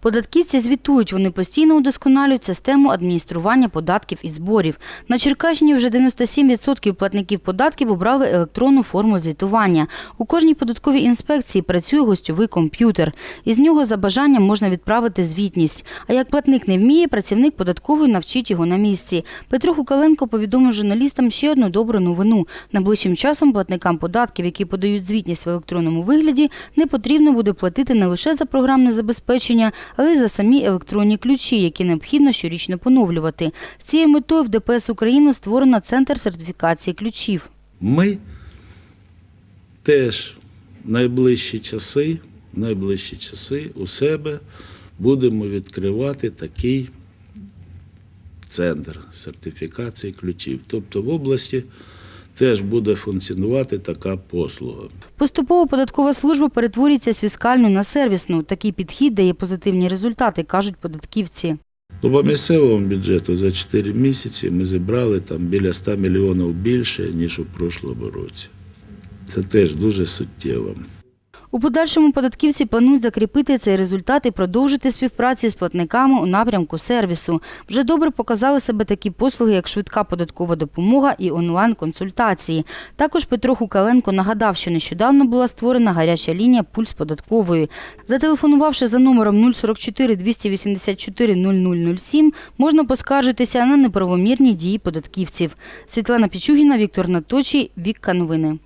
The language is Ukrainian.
Податківці звітують, вони постійно удосконалюють систему адміністрування податків і зборів. На Черкащині вже 97% платників податків обрали електронну форму звітування. У кожній податковій інспекції працює гостьовий комп'ютер. Із нього за бажанням можна відправити звітність. А як платник не вміє, працівник податкової навчить його на місці. Петро Хукаленко повідомив журналістам ще одну добру новину. Найближчим часом платникам податків, які подають звітність в електронному вигляді, не потрібно буде платити не лише за програмне забезпечення, але й за самі електронні ключі, які необхідно щорічно поновлювати. З цією метою в ДПС України створено центр сертифікації ключів. Ми теж найближчі часи, найближчі часи у себе будемо відкривати такий центр сертифікації ключів. Тобто в області теж буде функціонувати така послуга. Поступово податкова служба перетворюється з фіскальної на сервісну. Такий підхід дає позитивні результати, кажуть податківці. Ну, по місцевому бюджету за 4 місяці ми зібрали там біля 100 мільйонів більше, ніж у прошлому році. Це теж дуже суттєво. У подальшому податківці планують закріпити цей результат і продовжити співпрацю з платниками у напрямку сервісу. Вже добре показали себе такі послуги, як швидка податкова допомога і онлайн-консультації. Також Петро Хукаленко нагадав, що нещодавно була створена гаряча лінія «Пульс податкової». Зателефонувавши за номером 044 284 0007, можна поскаржитися на неправомірні дії податківців. Світлана Пічугіна, Віктор Наточій, Вікка Новини.